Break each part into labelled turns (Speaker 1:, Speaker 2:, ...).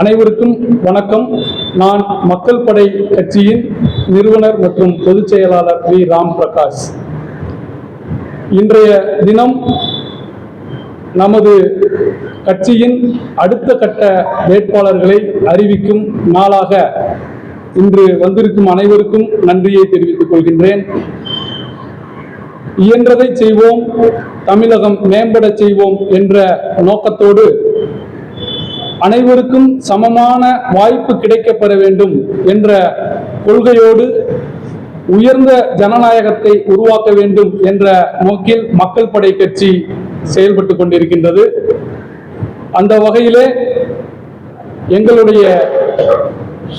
Speaker 1: அனைவருக்கும் வணக்கம். நான் மக்கள் படை கட்சியின் நிறுவனர் மற்றும் பொதுச் செயலாளர் வி. ராம் பிரகாஷ் இன்றைய தினம் நமது கட்சியின் அடுத்த கட்ட வேட்பாளர்களை அறிவிக்கும் நாளாக இன்று வந்திருக்கும் அனைவருக்கும் நன்றியை தெரிவித்துக் கொள்கின்றேன். இயன்றதை செய்வோம் தமிழகம் மேம்பட செய்வோம் என்ற நோக்கத்தோடு அனைவருக்கும் சமமான வாய்ப்பு கிடைக்கப்பெற வேண்டும் என்ற கொள்கையோடு உயர்ந்த ஜனநாயகத்தை உருவாக்க வேண்டும் என்ற நோக்கில் மக்கள் படை கட்சி செயல்பட்டு கொண்டிருக்கின்றது. அந்த வகையிலே எங்களுடைய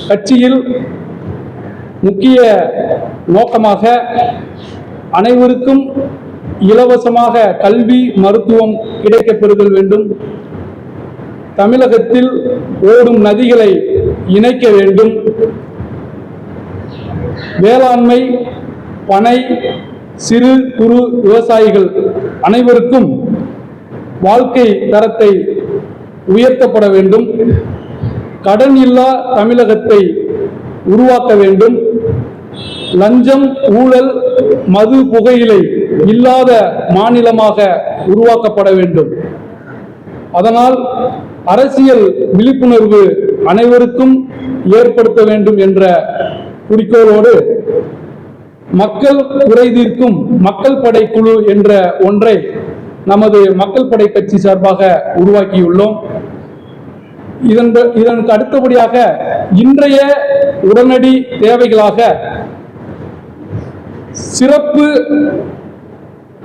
Speaker 1: கட்சியில் முக்கிய நோக்கமாக அனைவருக்கும் இலவசமாக கல்வி மருத்துவம் கிடைக்கப்பெறுதல் வேண்டும். தமிழகத்தில் ஓடும் நதிகளை இணைக்க வேண்டும். வேளாண்மை பனை சிறு குறு விவசாயிகள் அனைவருக்கும் வாழ்க்கை தரத்தை உயர்த்தப்பட வேண்டும். கடன் இல்லா தமிழகத்தை உருவாக்க வேண்டும். லஞ்சம் ஊழல் மது புகையிலை இல்லாத மாநிலமாக உருவாக்கப்பட வேண்டும். அதனால் அரசியல் விழிப்புணர்வு அனைவருக்கும் ஏற்படுத்த வேண்டும் என்ற குறிக்கோளோடு மக்கள் குறை தீர்க்கும் மக்கள் படை குழு என்ற ஒன்றை நமது மக்கள் படை கட்சி சார்பாக உருவாக்கியுள்ளோம். இதன் இதனுக்கு அடுத்தபடியாக இன்றைய உடனடி தேவைகளாக சிறப்பு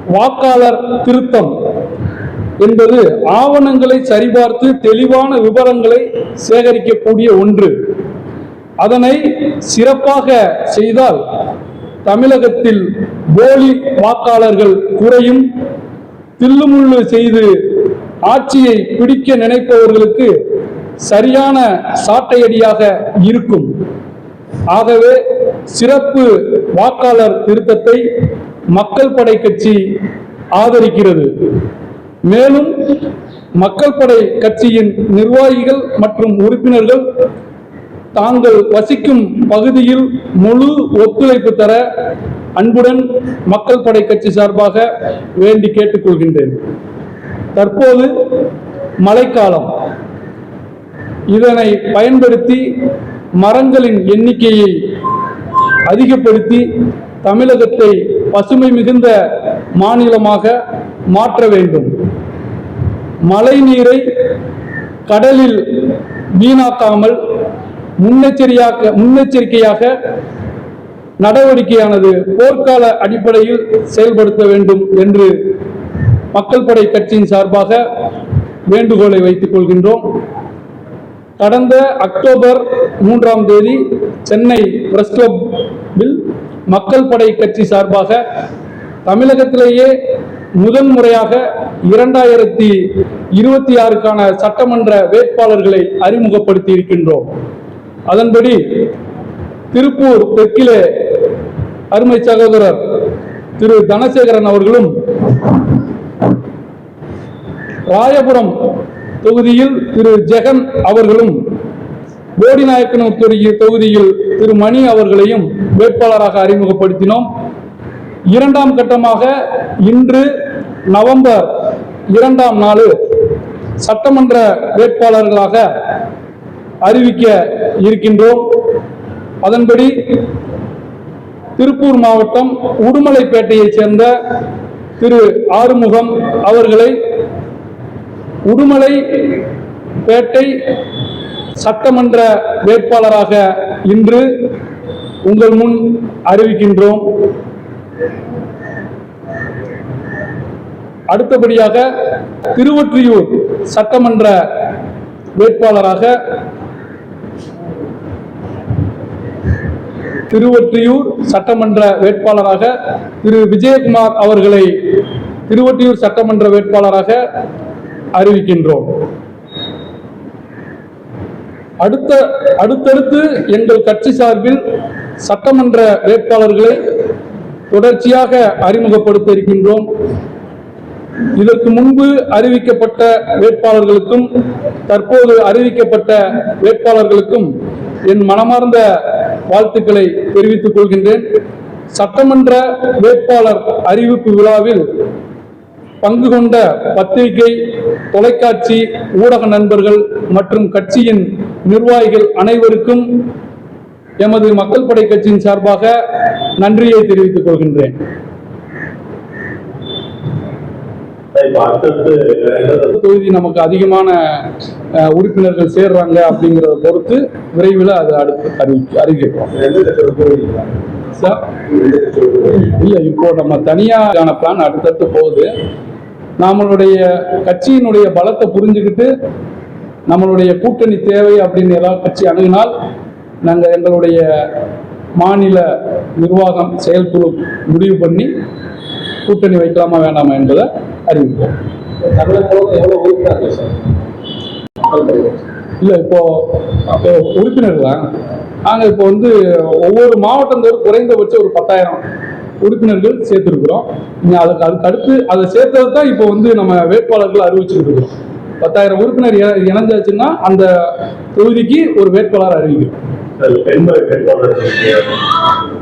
Speaker 1: வாக்காளர் திருத்தம் என்பது ஆவணங்களை சரிபார்த்து தெளிவான விவரங்களை சேகரிக்கக்கூடிய ஒன்று. அதனை சிறப்பாக செய்தால் தமிழகத்தில் போலி வாக்காளர்கள் குறையும். தில்லுமுள்ளு செய்து ஆட்சியை பிடிக்க நினைப்பவர்களுக்கு சரியான சாட்டையடியாக இருக்கும். ஆகவே சிறப்பு வாக்காளர் திருத்தத்தை மக்கள் படை கட்சி ஆதரிக்கிறது. மேலும் மக்கள் படை கட்சியின் நிர்வாகிகள் மற்றும் உறுப்பினர்கள் தாங்கள் வசிக்கும் பகுதியில் முழு ஒத்துழைப்பு தர அன்புடன் மக்கள் படை கட்சி சார்பாக வேண்டி கேட்டுக்கொள்கின்றேன். தற்போது மழைக்காலம். இதனை பயன்படுத்தி மரங்களின் எண்ணிக்கையை அதிகப்படுத்தி தமிழகத்தை பசுமை மிகுந்த மாநிலமாக மாற்ற வேண்டும். மழை நீரை கடலில் வீணாக்காமல் முன்னெச்சரியாக முன்னெச்சரிக்கையாக நடவடிக்கையானது போர்க்கால அடிப்படையில் செயல்படுத்த வேண்டும் என்று மக்கள் படை கட்சியின் சார்பாக வேண்டுகோளை வைத்துக் கொள்கின்றோம். கடந்த அக்டோபர் மூன்றாம் தேதி சென்னை பிரஸ் கிளப்பில் மக்கள் படை கட்சி சார்பாக தமிழகத்திலேயே முதன் முறையாக இரண்டாயிரத்தி இருபத்தி ஆறுக்கான சட்டமன்ற வேட்பாளர்களை அறிமுகப்படுத்தி இருக்கின்றோம் அதன்படி திருப்பூர் தெற்கிலே அருமை சகோதரர் திரு தனசேகரன் அவர்களும் ராயபுரம் தொகுதியில் திரு ஜெகன் அவர்களும் போடிநாயக்கனூர் தொகுதியில் திரு மணி அவர்களையும் வேட்பாளராக அறிமுகப்படுத்தினோம். இரண்டாம் கட்டமாக இன்று நவம்பர் இரண்டாம் நாள் சட்டமன்ற வேட்பாளர்களாக அறிவிக்க இருக்கின்றோம். அதன்படி திருப்பூர் மாவட்டம் உடுமலைப்பேட்டையைச் சேர்ந்த திரு ஆறுமுகம் அவர்களை உடுமலை பேட்டை சட்டமன்ற வேட்பாளராக இன்று உங்கள் முன் அறிவிக்கின்றோம். அடுத்தபடியாக திருவொற்றியூர் சட்டமன்ற வேட்பாளராக திருவொற்றியூர் சட்டமன்ற வேட்பாளராக திரு. விஜயகுமார் அவர்களை திருவொற்றியூர் சட்டமன்ற வேட்பாளராக அறிவிக்கின்றோம். அடுத்த அடுத்தடுத்து எங்கள் கட்சி சார்பில் சட்டமன்ற வேட்பாளர்களை தொடர்ச்சியாக அறிமுகப்படுத்த இருக்கின்றோம். இதற்கு முன்பு அறிவிக்கப்பட்ட வேட்பாளர்களுக்கும் தற்போது அறிவிக்கப்பட்ட வேட்பாளர்களுக்கும் என் மனமார்ந்த வாழ்த்துக்களை தெரிவித்துக் கொள்கின்றேன். சட்டமன்ற வேட்பாளர் அறிவிப்பு விழாவில் பங்கு கொண்ட பத்திரிகை தொலைக்காட்சி ஊடக நண்பர்கள் மற்றும் கட்சியின் நிர்வாகிகள் அனைவருக்கும் எமது மக்கள் படை கட்சியின் சார்பாக நன்றியை தெரிவித்துக் கொள்கின்றேன்
Speaker 2: இப்ப அடுத்தடுத்து எந்த
Speaker 1: தொகுதி நமக்கு அதிகமான உறுப்பினர்கள் சேர்றாங்க அப்படிங்கிறத பொறுத்து விரைவில் அது அடுத்து அறிவி அறிவிக்கப்படும் சார்? இல்லை இப்போ நம்ம தனியாகான பிளான் அடுத்தடுத்து போகுது. நம்மளுடைய கட்சியினுடைய பலத்தை புரிஞ்சுக்கிட்டு நம்மளுடைய கூட்டணி தேவை அப்படின்னு ஏதாவது கட்சி அணுகினால் நாங்கள் எங்களுடைய மாநில நிர்வாகம் செயல்குழு முடிவு பண்ணி கூட்டணி வைக்கலாமா வேண்டாமா என்பதை அறிவிப்போம்.
Speaker 2: தமிழகம் எவ்வளவு உறுப்பினர்கள் சார்?
Speaker 1: இல்லை இப்போ இப்போ உறுப்பினர் தான் நாங்கள் இப்போ வந்து ஒவ்வொரு மாவட்டந்தோறும் குறைந்தபட்சம் ஒரு பத்தாயிரம் உறுப்பினர்கள் சேர்த்துருக்குறோம். அதுக்கு அதுக்கு அடுத்து அதை சேர்த்தது தான் இப்போ வந்து நம்ம வேட்பாளர்கள் அறிவிச்சுட்டு இருக்கிறோம் பத்தாயிரம் உறுப்பினர் இணைஞ்சாச்சுன்னா அந்த தொகுதிக்கு ஒரு வேட்பாளர் அறிவிக்கிறோம்
Speaker 2: சார் பெண் வேட்பாளர் பெண் வேட்பாளர்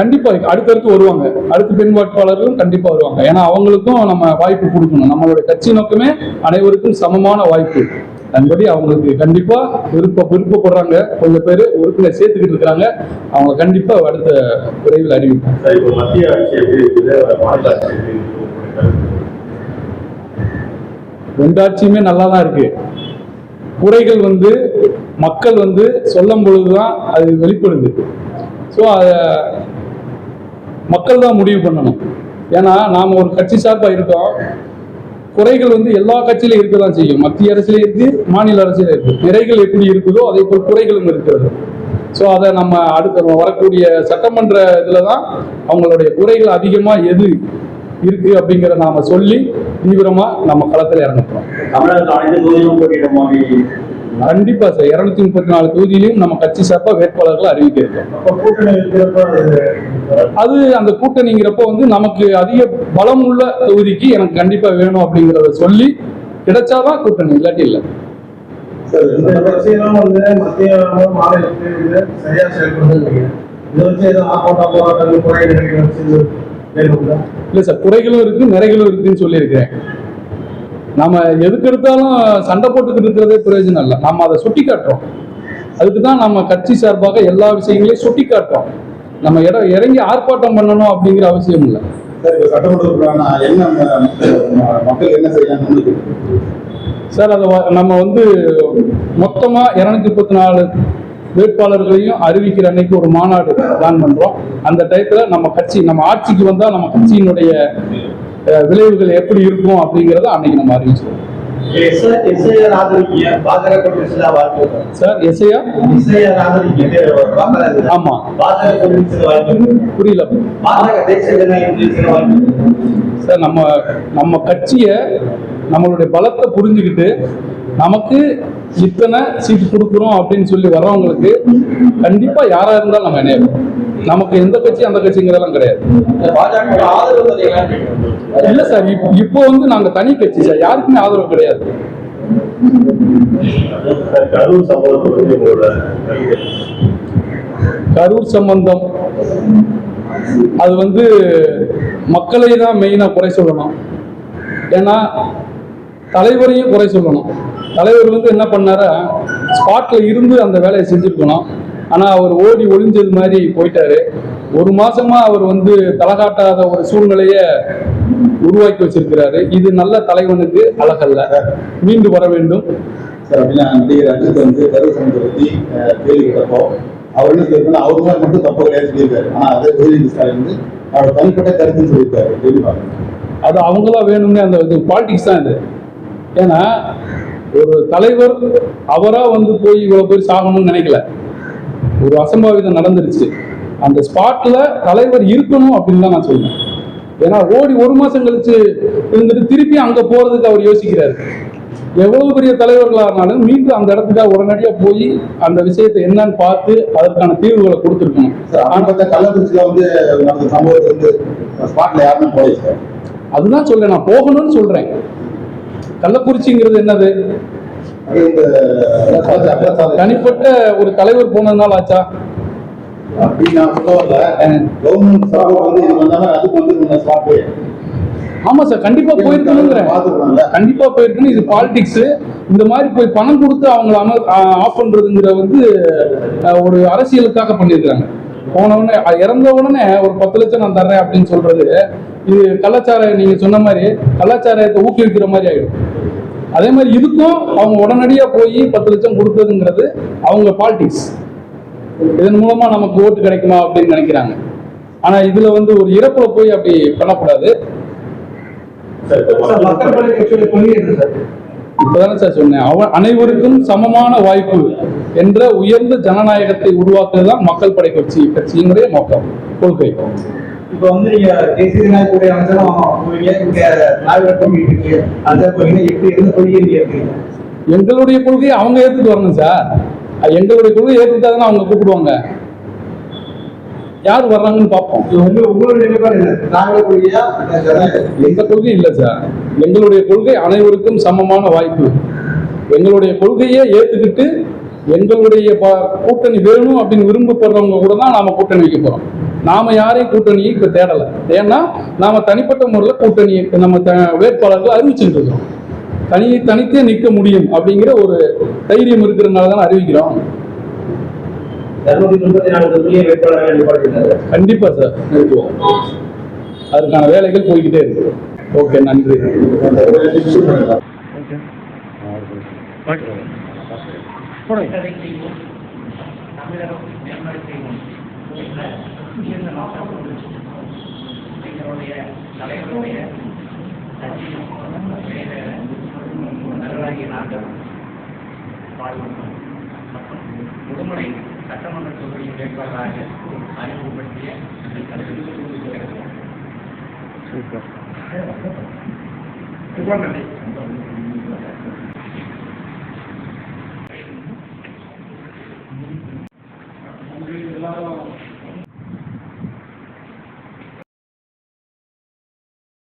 Speaker 1: கண்டிப்பா அடுத்தடுத்து வருவாங்க. அடுத்து பெண் வேட்பாளர்களும் கண்டிப்பா வருவாங்க. ஏன்னா அவங்களுக்கும் நம்ம வாய்ப்பு கொடுக்கணும். நம்மளுடைய கட்சி நோக்கமே அனைவருக்கும் சமமான வாய்ப்பு. அதன்படி அவங்களுக்கு கண்டிப்பா விருப்ப விருப்பப்படுறாங்க. கொஞ்சம் பேர் உறுப்பினர் சேர்த்துக்கிட்டு இருக்கிறாங்க. அவங்க கண்டிப்பா அடுத்த விரைவில் அறிவிப்போம்
Speaker 2: சார் இப்போ மத்திய ஆட்சி எப்படி இருக்குது? மாநில ஆட்சி எப்படி இருக்குது?
Speaker 1: ரெண்டு ஆட்சியுமே நல்லா தான் இருக்கு. குறைகள் வந்து மக்கள் வந்து சொல்லும் பொழுதுதான் அது வெளிப்படுது. ஸோ அதை மக்கள் தான் முடிவு பண்ணணும். ஏன்னா நாம் ஒரு கட்சி சார்பாக இருக்கோம். குறைகள் வந்து எல்லா கட்சியிலும் இருக்க தான் செய்யும். மத்திய அரசியல இருக்கு மாநில அரசியல இருக்கு. நிறைகள் எப்படி இருக்குதோ அதே போல் குறைகளும் இருக்கிறது. ஸோ அதை நம்ம அடுத்த வரக்கூடிய சட்டமன்ற இதில் தான் அவங்களுடைய குறைகள் அதிகமாக எது இருக்கு அப்படிங்கிறத நாம சொல்லி தீவிரமா நம்ம களத்தில் இறங்கப்போம்
Speaker 2: தமிழகத்தில் அனைத்து தொகுதிகளும் போட்டியிட மாதிரி
Speaker 1: கண்டிப்பா சார். இருநூத்தி முப்பத்தி நாலு தொகுதியிலையும் நம்ம கட்சி சார்பா வேட்பாளர்கள் அறிவிக்க இருக்கோம் அது அந்த கூட்டணிங்கிறப்ப வந்து நமக்கு அதிக பலம் உள்ள தொகுதிக்கு எனக்கு கண்டிப்பா வேணும் அப்படிங்கிறத சொல்லி கிடைச்சாதான் கூட்டணி இல்லாட்டி இல்லை. இல்லை சார் குறைகளும் இருக்கு நிறைகளும் இருக்குன்னு சொல்லியிருக்கிறேன். நம்ம எதுக்கு எடுத்தாலும் சண்டை போட்டுக்கிட்டு இருக்கிறதே பிரயோஜனம் இல்லை. நம்ம அதை சுட்டி காட்டுறோம் அதுக்கு தான் நம்ம கட்சி சார்பாக எல்லா விஷயங்களையும் சுட்டி காட்டுறோம் நம்ம இட இறங்கி ஆர்ப்பாட்டம் பண்ணணும் அப்படிங்கிற அவசியம் இல்லை.
Speaker 3: சார்
Speaker 1: அதை நம்ம வந்து மொத்தமா இருநூத்தி முப்பத்தி நாலு வேட்பாளர்களையும் அறிவிக்கிற அன்னைக்கு ஒரு மாநாடு பிளான் பண்றோம். அந்த டயத்துல நம்ம கட்சி நம்ம ஆட்சிக்கு வந்தா நம்ம கட்சியினுடைய விளைவுகள் எப்படி இருக்கும் அப்படிங்கறத அன்னைக்கு நம்ம அறிவிச்சிருவோம் சார்
Speaker 4: எஸ்ஐஆர்?
Speaker 1: ஆமா. புரியல. சார் நம்ம நம்ம கட்சியை நம்மளுடைய பலத்தை புரிஞ்சுக்கிட்டு நமக்கு இத்தனை சீட்டு கொடுக்குறோம் அப்படின்னு சொல்லி வர்றவங்களுக்கு கண்டிப்பா யாரா இருந்தாலும் நம்ம இணையணும். நமக்கு எந்த கட்சி அந்த கட்சிங்கிறதெல்லாம் கிடையாது. இல்ல சார் இப்போ வந்து நாங்க தனி கட்சி சார். யாருக்குமே ஆதரவு கிடையாது.
Speaker 2: கரூர்
Speaker 1: சம்பந்தம். அது வந்து மக்களை தான் மெயினாக குறை சொல்லணும். ஏன்னா தலைவரையும் குறை சொல்லணும். தலைவர் வந்து என்ன பண்ணாரா ஸ்பாட்ல இருந்து அந்த வேலையை செஞ்சிருக்கணும். ஆனால் அவர் ஓடி ஒளிஞ்சது மாதிரி போயிட்டாரு. ஒரு மாசமா அவர் வந்து தலகாட்டாத ஒரு சூழ்நிலையை உருவாக்கி வச்சிருக்கிறாரு. இது நல்ல தலைவனுக்கு அழகல்ல. மீண்டு வர வேண்டும்.
Speaker 3: சார் அப்படின்னா நடிகர் அஜித் வந்து கருவு கேள்வி கேட்டப்போ அவர் என்ன சொல்லியிருக்காரு அவர் மேல மட்டும் தப்பு கிடையாது சொல்லியிருக்காரு. ஆனா அதே உதயநிதி ஸ்டாலின் வந்து அவரோட தனிப்பட்ட கருத்துன்னு சொல்லியிருக்காரு.
Speaker 1: அது அவங்களா வேணும்னே அந்த இது பாலிடிக்ஸ் தான் இது. ஏன்னா ஒரு தலைவர் அவரா வந்து போய் இவ்வளவு பேர் சாகணும்னு நினைக்கல. ஒரு அசம்பாவிதம் நடந்துருச்சு. அந்த ஸ்பாட்ல தலைவர் இருக்கணும் அப்படின்னு தான் நான் சொல்றேன். ஏன்னா ஓடி ஒரு மாசம் கழிச்சு இருந்துட்டு திருப்பி அங்க போறதுக்கு அவர் யோசிக்கிறாரு. எவ்வளவு பெரிய தலைவர்களா இருந்தாலும் மீண்டும் அந்த இடத்துக்கு உடனடியா போய் அந்த விஷயத்தை என்னன்னு பார்த்து அதற்கான தீர்வுகளை கொடுத்துருக்கணும்.
Speaker 3: ஆரம்பத்தில் கள்ளக்குறிச்சியில வந்து நடந்த சம்பவத்தை வந்து ஸ்பாட்ல யாருமே போய் சார்.
Speaker 1: அதுதான் சொல்றேன் நான் போகணும்னு சொல்றேன். கள்ளக்குறிச்சிங்கிறது என்னது? தனிப்பட்ட ஒரு தலைவர் போனதுனால ஆச்சா?
Speaker 3: அப்படி நான் சொல்ல வரல கவர்மெண்ட் சப்போர்ட் வந்து இது வந்தாலும் அதுக்கு வந்து
Speaker 1: ஆமா சார் கண்டிப்பா
Speaker 3: பார்த்துக்கலாம்ல
Speaker 1: கண்டிப்பா போயிருக்கணும். இது பாலிடிக்ஸ் இந்த மாதிரி போய் பணம் கொடுத்து அவங்கள ஆஃப் பண்றதுங்கிற வந்து ஒரு அரசியலுக்காக பண்ணியிருக்காங்க போன உடனே அஹ், இறந்த உடனே ஒரு பத்து லட்சம் நான் தர்றேன் அப்படின்னு சொல்றது இது கலாச்சார நீங்க சொன்ன மாதிரி கலாச்சாரத்தை ஊக்குவிக்கிற மாதிரி ஆயிடும். அதே மாதிரி இதுக்கும் அவங்க உடனடியா போய் பத்து லட்சம் கொடுத்ததுங்கிறது அவங்க பாலிடிக்ஸ் இதன் மூலமா நமக்கு ஓட்டு கிடைக்குமா அப்படின்னு நினைக்கிறாங்க. ஆனா இதுல வந்து ஒரு இறப்புல போய் அப்படி பண்ணக்கூடாது. இப்பதானே சார் சொன்னேன். அவன் அனைவருக்கும் சமமான வாய்ப்பு என்ற உயர்ந்த ஜனநாயகத்தை உருவாக்குறது தான் மக்கள் படை கட்சி கட்சியினுடைய நோக்கம் கொள்கை.
Speaker 4: இப்போ வந்து நீங்க தேசிய ஜனநாயக அமைச்சரும் போவீங்க பண்ணிட்டு இருக்கு. அந்த கொள்கை எப்படி எந்த கொள்கையை நீங்க இருக்கீங்க
Speaker 1: எங்களுடைய கொள்கையை அவங்க ஏத்துட்டு வரணும் சார். எங்களுடைய கொள்கையை ஏத்துட்டாதானே அவங்க கூப்பிடுவாங்க. யார் வர்றாங்கன்னு பார்ப்போம். எந்த கொள்கை இல்லை சார். எங்களுடைய கொள்கை அனைவருக்கும் சமமான வாய்ப்பு. எங்களுடைய கொள்கையை ஏத்துக்கிட்டு எங்களுடைய கூட்டணி வேணும் அப்படின்னு விரும்பப்படுறவங்க கூட தான் நாம கூட்டணி வைக்க போறோம். நாம யாரையும் கூட்டணியை இப்ப தேடல. ஏன்னா நாம தனிப்பட்ட முறையில் கூட்டணி நம்ம த- வேட்பாளர்கள் அறிவிச்சுட்டு இருக்கோம் தனி தனித்தே நிற்க முடியும் அப்படிங்கிற ஒரு தைரியம் இருக்கிறதுனால தான் அறிவிக்கிறோம். கண்டிப்பா சார் நிறுத்துவோம். அதுக்கான வேலைகள் போய்கிட்டே இருக்கு. ஓகே நன்றி.
Speaker 5: தமிழகம் என்ற எங்களுடைய தலைவருடைய நகராகிய நாங்கள் வாழ்வோம் மற்றும் முதுமலை சட்டமன்ற தொகுதியின் வேட்பாளராக அறிமுகப்படுத்திய எங்கள் தலைவர்